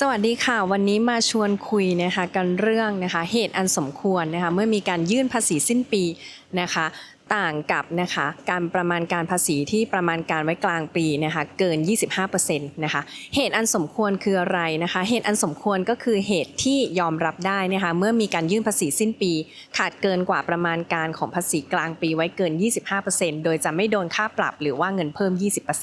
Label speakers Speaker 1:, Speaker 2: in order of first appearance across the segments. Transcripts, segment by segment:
Speaker 1: สวัสดีค่ะ วันนี้มาชวนคุยนะคะกันเรื่องนะคะเหตุอันสมควรนะคะเมื่อมีการยื่นภาษีสิ้นปีนะคะต่างกับนะคะการประมาณการภาษีที่ประมาณการไว้กลางปีนะคะเกิน 25%นะคะเหตุอันสมควรคืออะไรนะคะ เหตุอันสมควรก็คือเหตุที่ยอมรับได้นะคะเมื่อมีการยื่นภาษีสิ้นปี ขาดเกินกว่าประมาณการของภาษีกลางปีไว้เกิน 25%โดยจะไม่โดนค่าปรับหรือว่าเงินเพิ่ม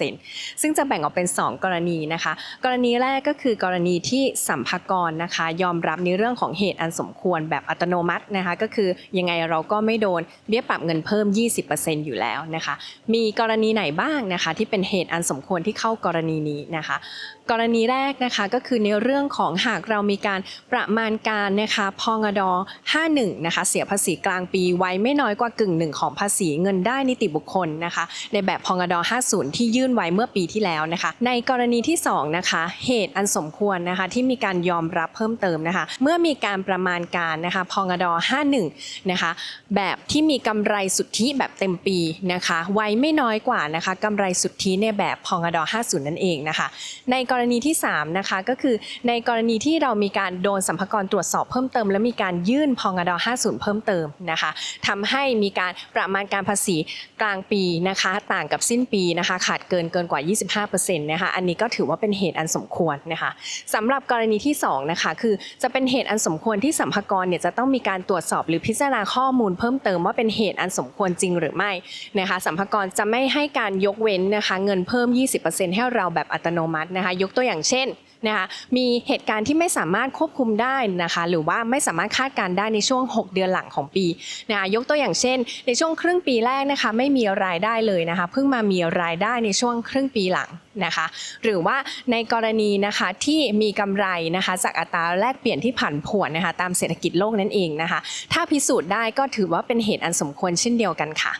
Speaker 1: 20%ซึ่งจะแบ่งออกเป็น 2 กรณีนะคะ กรณีแรกก็คือกรณีที่สัมภากรนะคะยอมรับในเรื่องของเหตุอันสมควรแบบอัตโนมัตินะคะก็คือยังไงเราก็ไม่โดนเบี้ยปรับเงินเพิ่ม20%อยู่แล้วนะคะ มีกรณีไหนบ้างนะคะ ที่เป็นเหตุอันสมควรที่เข้ากรณีนี้นะคะ กรณีแรกนะคะก็คือในเรื่องของหากเรามีการประมาณการนะคะพงด51นะคะเสียภาษีกลางปีไว้ไม่น้อยกว่ากึ่งหนึ่งของภาษีเงินได้นิติบุคคลนะคะ ในแบบพงด50 ที่ยื่นไว้เมื่อปีที่แล้วนะคะ ในกรณีที่2นะคะเหตุอันสมควรนะคะที่มีการยอมรับเพิ่มเติมนะคะ เมื่อมีการประมาณการนะคะพงด51นะคะแบบที่มีกำไรสุทธิแบบเต็มปีนะคะไว้ไม่น้อยกว่านะคะกำไรสุทธิในแบบพองดอ50 นั่นเองนะคะ ในกรณีที่3นะคะก็คือในกรณีที่เรามีการโดนสัมภากระตรวจสอบเพิ่มเติม และมีการยื่นพองดอ50 เพิ่มเติมนะคะทำให้มีการประมาณการภาษีกลางปีนะคะต่างกับสิ้นปีนะคะขาดเกินเกินกว่า 25%นะคะอันนี้ก็ถือว่าเป็นเหตุอันสมควรนะคะสำหรับกรณีที่2นะคะคือจะเป็นเหตุอันสมควรที่สัมภากระเนี่ยจะต้องมีการตรวจสอบหรือพิจารณาข้อมูลเพิ่มเติมว่าเป็นเหตุอันสมควรจริงหรือไม่นะคะสัมภากระจะไม่ให้การยกเว้นนะคะเงินเพิ่ม 20%ให้เราแบบอัตโนมัตินะคะยกตัวอย่างเช่น นะคะมีเหตุการณ์ที่ไม่สามารถควบคุมได้นะคะหรือว่าไม่สามารถคาดการได้ในช่วง 6 เดือนหลังของปีนะคะยกตัวอย่างเช่น ในช่วงครึ่งปีแรกนะคะไม่มีรายได้เลยนะคะเพิ่งมามีรายได้ในช่วงครึ่งปีหลังนะคะหรือว่าในกรณีนะคะที่มีกำไรนะคะจากอัตราแลกเปลี่ยนที่ผันผวนนะคะตามเศรษฐกิจโลกนั่นเองนะคะถ้าพิสูจน์ได้ก็ถือว่าเป็นเหตุอันสมควรเช่นเดียวกันค่ะ